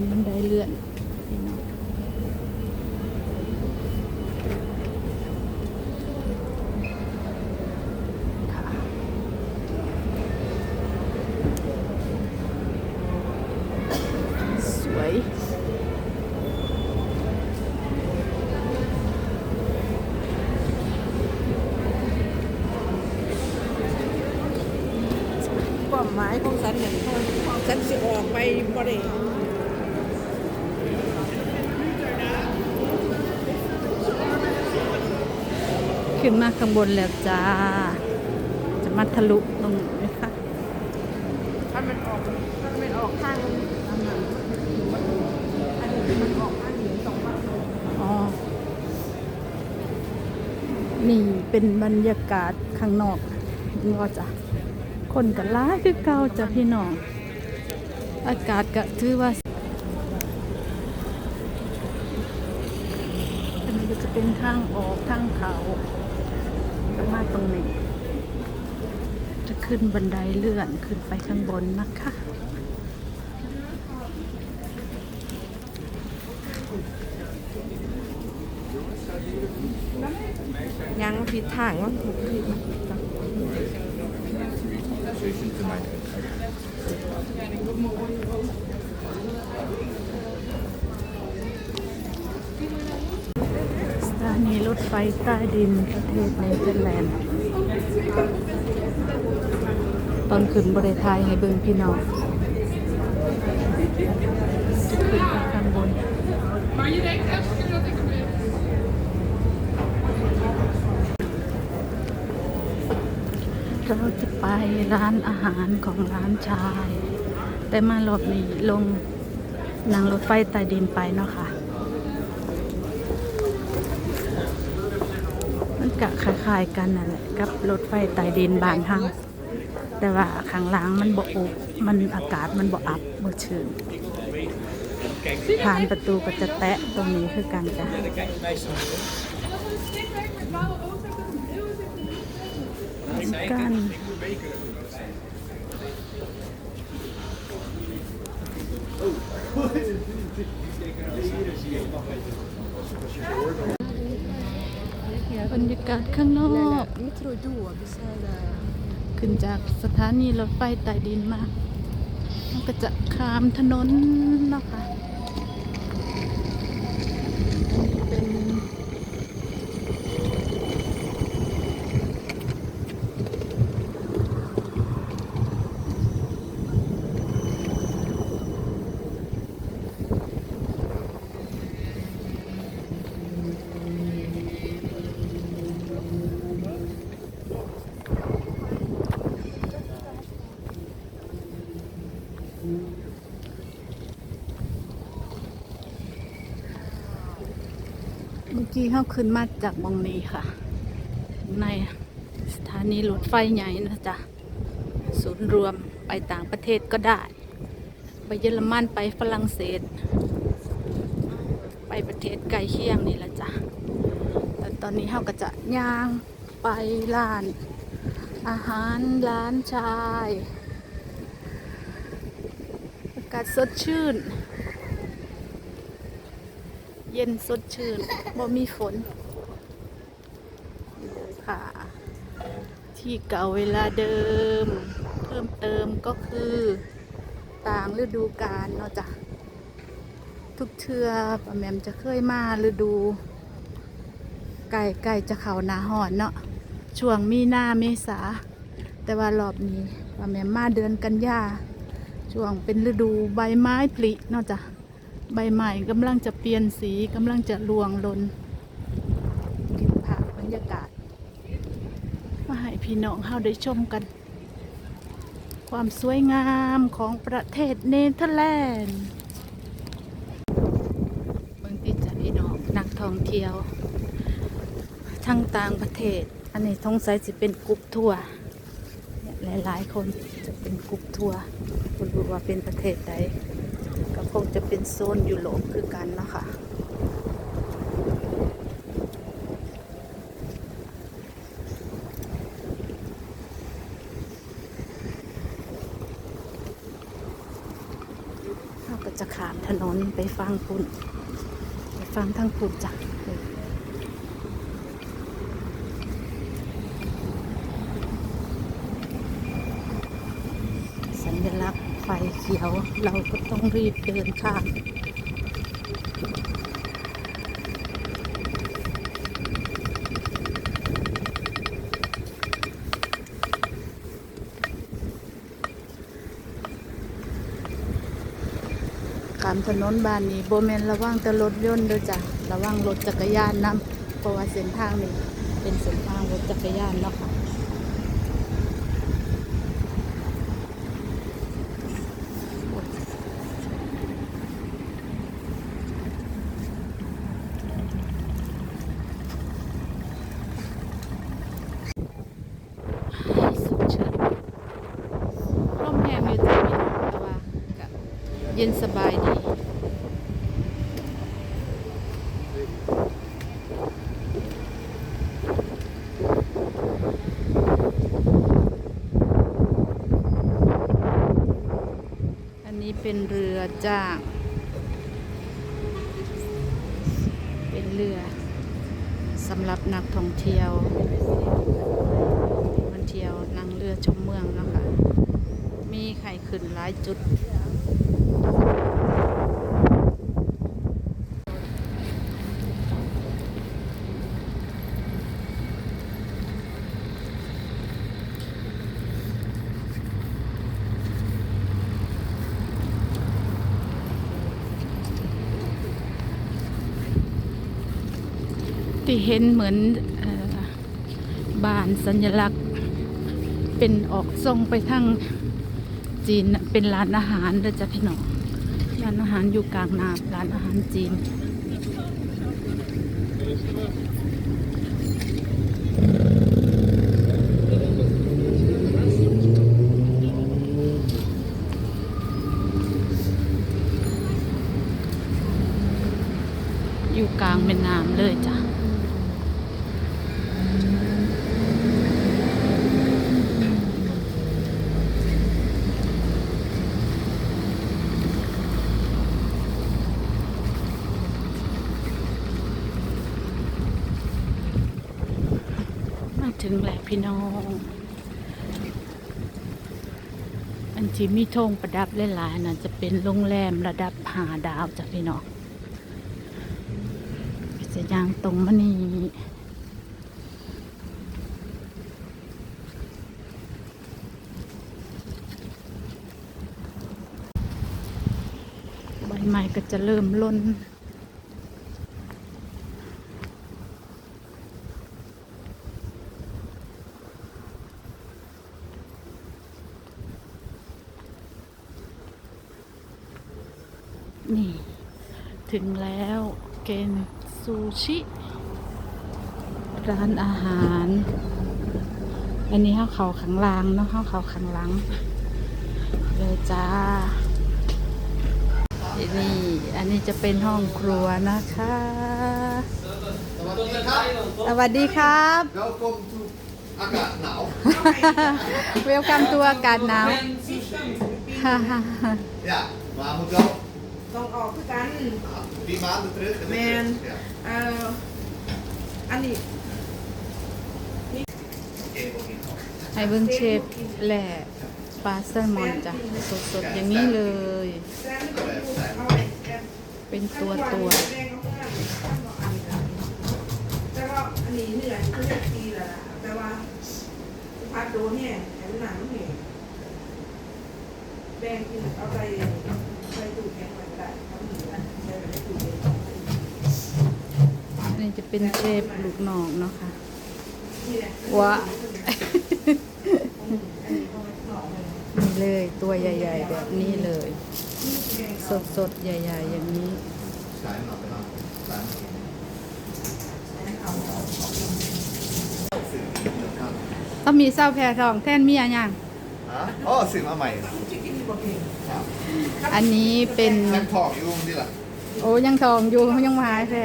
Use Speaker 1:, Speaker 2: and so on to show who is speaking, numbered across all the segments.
Speaker 1: เป็นบันไดเลื่อนพี่น้องค่ะสวย
Speaker 2: ความหมายของฉันอย่างฉันสิออกไปบ่ได้
Speaker 1: ขึ้นมาข้างบนแล้วจ้า จะมาทะลุตรงนี้นะคะ
Speaker 2: ถ้ามันออกถ้ามันออกข้างอันนั้นอันนี้มันออกข้างเหนือสองฝั่ง
Speaker 1: อ๋อ นี่เป็นบรรยากาศข้างนอกนี่ว่าจ้ะคนกันร้ายคือเก่าจ้ะพี่น้อง อากาศก็ถือว่าอันนี้ก็จะเป็นทางออกทางเขาก็ มาตรงนี้ จะขึ้นบันไดเลื่อนขึ้นไปข้างบนนะคะ
Speaker 2: ยังผิดทางว่าถูกผิด
Speaker 1: ส ถานีรถไฟใต้ดินประเทศเนเธอร์แลนด์ตอนขึ้นบริไทยให้เบิ่งพี่น้องขึ้นไปข้างบนเราจะไปร้านอาหารของร้านชาย แต่มารอบนี้ลงนั่งรถไฟใต้ดินไปเนาะค่ะน ก็คล้ายๆกันนั่นแหละกับรถไฟใต้ดินบางทางแต่ว่าข้างล่างมันบ่อบมันอากาศมันบ่อับบ่ชื้นผ่านประตูก็จะแตะตรงนี้คือกันจ้ะกัน บรรยากาศข้างนอก
Speaker 2: ไม่ทรดูอะพี่ชายละ
Speaker 1: ขึ้นจากสถานีรถไฟใต้ดินมามันก็จะข้ามถนนเนาะคะ เมื่อกี้เข้าขึ้นมาจากบองนี้ค่ะ ในสถานีรถไฟใหญ่นะจ๊ะศูนย์รวมไปต่างประเทศก็ได้ ไปเยอรมันไปฝรั่งเศส ไปประเทศใกลเคียงนี่แหละจ้ะแต่ตอนนี้เขาก็จะย่างไปร้าน อาหารร้านชายอากาศสดชื่น เย็นสดชื่นบ่มีฝนค่ะ ที่เก่าเวลาเดิม เพิ่มเติมก็คือต่างฤดูกาลเนาะจ้ะทุกเทือป้าแมมจะเคยมาฤดู ไก่ไก่จะเข่านาหอนเนาะช่วงมีนาเมษา แต่ว่ารอบนี้ป้าแมมมาเดือนกันยาช่วงเป็นฤดูใบไม้ผลิเนาะจ้ะ ใบใหม่กำลังจะเปลี่ยนสีกำลังจะรวงลนก็บภาพบรรยากาศ มาให้พี่น้องเฮาได้ชมกัน ความสวยงามของประเทศเนเธอร์แลนด์เบิ่งติดจากพี่น้องนักท่องเที่ยว ทั้งต่างประเทศ อันนี้ทงสัยจะเป็นกรุ๊ปทัวร์เนี่ยหลายๆ คนจะเป็นกรุ๊ปทัวร์ไม่รู้ว่าเป็นประเทศใด ก็คงจะเป็นโซนยุโรปคือกันเนาะค่ะเราก็จะขามถนนไปฟังคุณไปฟังทั้งคุณจ้ะสัญลักษณ์ ฟเขียว เราก็ต้องรีบเดินข้ามขามถนนบ้านนี้โบแมนระวังแต่รถยนต์ด้อจ้ะระวังรถจักรยานนำเพราะว่าเส้นทางนี้เป็นเส้นทางรถจักรยานเนาะค่ะสุดชื่นร่มแหงอยู่จ้ะพี่น้องแต่ว่าก็เย็นสบายดีอันนี้เป็นเรือจ้างเป็นเรือสำหรับนักท่องเที่ยวมันเที่ยวนั่งเรือชมเมืองเนาะคะมีไข่ขึ้นหลายจุด ที่เห็นเหมือนอบานสัญลักษณ์เป็นออกทรงไปทางจีนเป็นร้านอาหารเลยจ้ะพี่น้องร้านอาหารอยู่กลางนาร้านอาหารจีน อยู่กลางแม่น้ำเลยจ้ะ มา ถึงแล้วพี่น้อง อันที่มีธงประดับหลายๆน่ะจะเป็นโรงแรมระดับหาดาวจ้ะพี่น้องจะยางตรงมานี่ใบไม้ก็จะเริ่มล้น นี่ ถึงแล้วเกนซูชิ ร้านอาหาร อันนี้ข้าวเขาขังลางเนาะข้าวเขาขังหลังเลยจ้านี่อันนี้จะเป็นห้องครัวนะคะ
Speaker 3: สวัสดีครับ
Speaker 1: สวัสดีครับ
Speaker 3: Welkom to อากาศหนาว
Speaker 1: เวลคัมตัวอากาศหนาว
Speaker 3: Ja, maar moet wel
Speaker 2: ต้องออกคือกัน
Speaker 3: ah, drie maanden terug. en weer
Speaker 2: Man.
Speaker 3: terug. Ja.
Speaker 2: เอ่ออันนี้
Speaker 3: Oké, oké.
Speaker 1: ให้เบิ้งเชฟแหล่ปลาแซลมอนจ้ะสดๆอย่างนี้เลย
Speaker 2: แซมไม่ต้องดูเอาไว้แซม
Speaker 1: เป็นตัวตัว
Speaker 2: แดงเขาข้างแต่ว่าอันนี้เหนื่อยเขาเรียกทีละล่ะแต่ว่าพัดโดนเนี่ยแข็งหนังเนี่ยแดงกินเอาไปไปดูแข็งไว้ก็ได้เขาหนีนะใช้ไปได้ดูเอง
Speaker 1: อั นนี้จะเป็นเชฟลูกน้องเนาะค่ะ
Speaker 2: นี่แหละ
Speaker 1: ว้า
Speaker 2: อันนี้เขาไม่หลอกเลย
Speaker 1: นี่เลยตัวใหญ่ ๆ แบบนี้เลย สดๆ ใหญ่ ๆ อย่างนี้
Speaker 3: Schuim nou, dan. Schuim.
Speaker 1: ต้องมีเศร้าแพรทองแท่นเมียยัง
Speaker 3: Ah? Oh, sim, maar mij.
Speaker 1: อันนี้เป็น
Speaker 3: Zijn talk, je moet die laten.
Speaker 1: โอ้ยังทองอยู่ยังมาหายแท้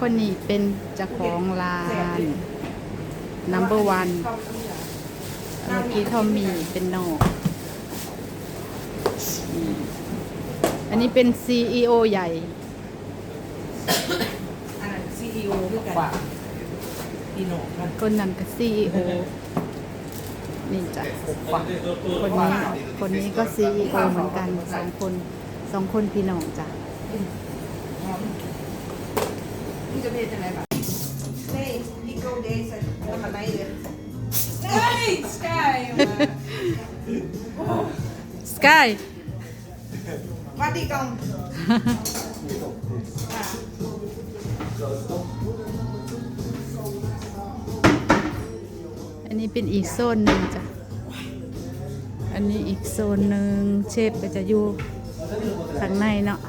Speaker 1: คนนี้เป็นเจ้าของร้าน number one เมื่อกี้ทอมมี่เป็นนอกนี่ออันนี้เป็น CEO ใหญ่
Speaker 2: อันนั้นซีอีโอด้วยกันพี่น้องกัน
Speaker 1: คนนั้นก็ CEO นี่จ้ะคนนี้คนนี้ก็ CEO เหมือนกันสองคนสองคนพี่น้องจ้ะ
Speaker 2: นี่จะเป็นอะไรแบบ Nee, ik wil deze naar beneden. Nee, Sky!
Speaker 1: สกาย
Speaker 2: Waar die kan.
Speaker 1: อันนี้เป็นอีกโซนหนึ่งจ้ะอันนี้อีกโซนหนึ่งเชฟก็จะอยู่ข้างในเนาะ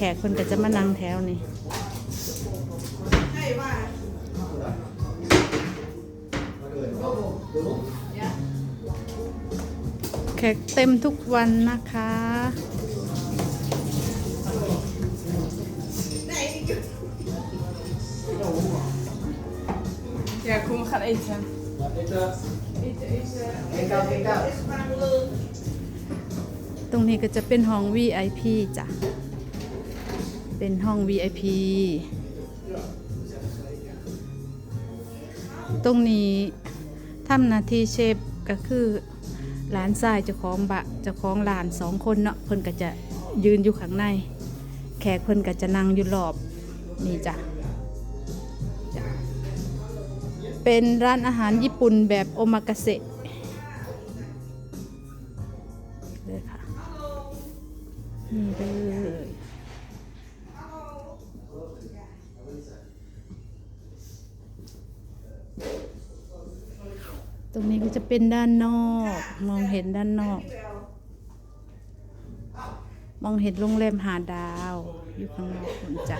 Speaker 1: แขกคนก็จะมานั่งแถวนี่
Speaker 2: Hey, waar?
Speaker 1: แขกเต็มทุกวันนะคะ
Speaker 2: Nee, ik... Ja, kom, we gaan eten. Eten, eten. Eten, eten. Is maar leuk.
Speaker 1: ตรงนี้ก็จะเป็นห้อง VIP จ้ะ เป็นห้อง VIP ตรงนี้ทำหนาทีเชฟก็คือหลานชายเจ้าของบะเจ้าของร้านสองคนเนาะเพิ่นก็จะยืนอยู่ข้างใน แขกเพิ่นก็จะนั่งอยู่รอบนี่จ้ะจ้ะเป็นร้านอาหารญี่ปุ่นแบบโอมากาเสะ รงนี้ก็จะเป็นด้านนอก มองเห็นด้านนอก มองเห็นโรงแรมหาดาว อยู่ข้างนอกคุณจ้ะ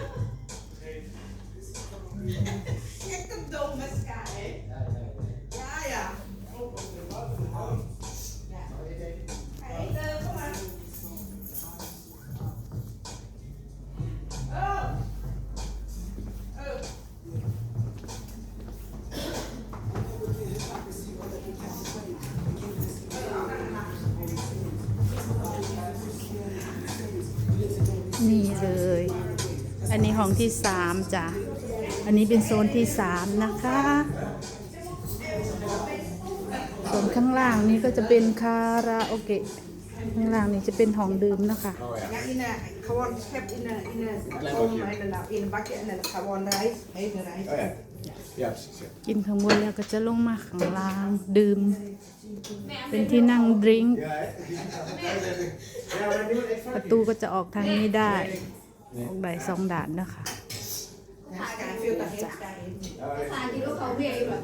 Speaker 1: อันนี้ห้องที่สามจ้ะ อันนี้เป็นโซนที่สามนะคะ ส่วนข้างล่างนี้ก็จะเป็นคาราโอเกะ ข้างล่างนี้จะเป็นห้องดื่มนะคะ
Speaker 2: Ja, in een, gewoon schep in een, in een, kom, in een, in een bakje en dan gewoon rijst, hete rijst.
Speaker 3: Oh ja. Ja, precies. Ja.
Speaker 1: กินข้างบนแล้วก็จะลงมาข้างล่างดื่ม เป็นที่นั่งดริงก์ประตูก็จะออกทางนี้ได้ ออกได้สองด่านนะคะ
Speaker 2: Ja, Sky, veel te heet, Sky.
Speaker 4: สารที่ลูกเขายกแบบ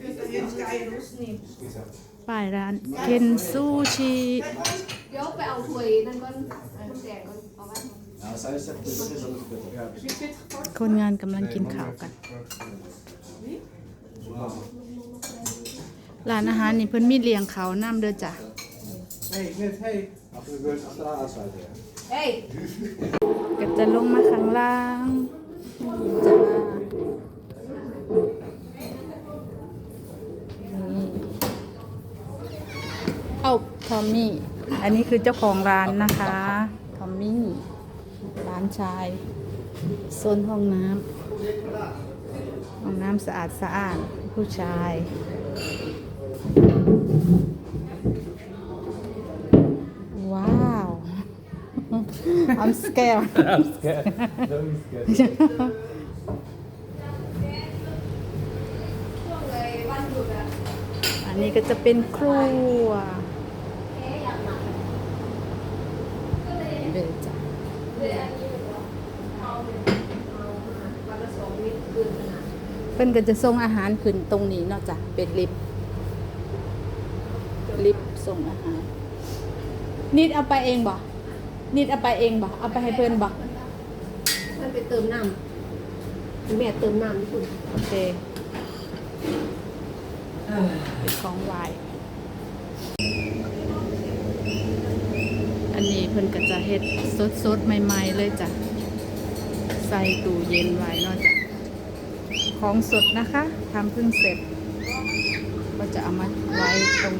Speaker 2: Veel te heet, Sky, roest niet.
Speaker 1: ป้ายร้านเคนซูชิ
Speaker 4: ยกไปเอาถ้วยนั่นก็คุณแจกก็เอาไว้
Speaker 1: คนงานกำลังกินข้าวกัน ร้านอาหารนี่เพิ่นมีเลี้ยงเขาน้ำเด้อจ้ะ
Speaker 3: Hey, net, hey. Achter de beurt achteraan aansluiten. Ja.
Speaker 4: เฮ้ย
Speaker 1: ก็จะลงมาข้างล่างจ้านี่เอาทอมมี่ อันนี้คือเจ้าของร้านนะคะ ทอมมี่ ร้านชายโซนห้องน้ำห้องน้ำสะอาดสะอาดผู้ชาย ว้าว I'm scared
Speaker 3: I'm scared. Don't be scared.
Speaker 4: ช่วงเลยวันหยุดอะ
Speaker 1: อันนี้ก็จะเป็นครัว
Speaker 4: แค่อยากมาก็เลย
Speaker 1: เดี๋ยวจ้ะ
Speaker 4: เลยอันนี้แบบว่าเอาเป็นเอามาวันละสองมิตรคืนขนาด
Speaker 1: เพิ่นก็จะส่งอาหารขึ้นตรงนี้เนาะจ้ะเป็นลิฟต์ลิฟต์ส่งอาหารนิดเอาไปเองบ่ นิดเอาไปเองบ่เอาไปให้เพิ่นบ่
Speaker 4: มันไปเติมน้ำแม่เติมน้ำที่คุณ
Speaker 1: โอเคเป็นของไหวายอันนี้เพิ่นก็จะเฮ็ดสดๆ ใหม่ ๆ เลยจ้ะ ใส่ตู้เย็นไว้เนาะจ้ะของสดนะคะทำเพิ่งเสร็จ ก็จะเอามาไว้ตรง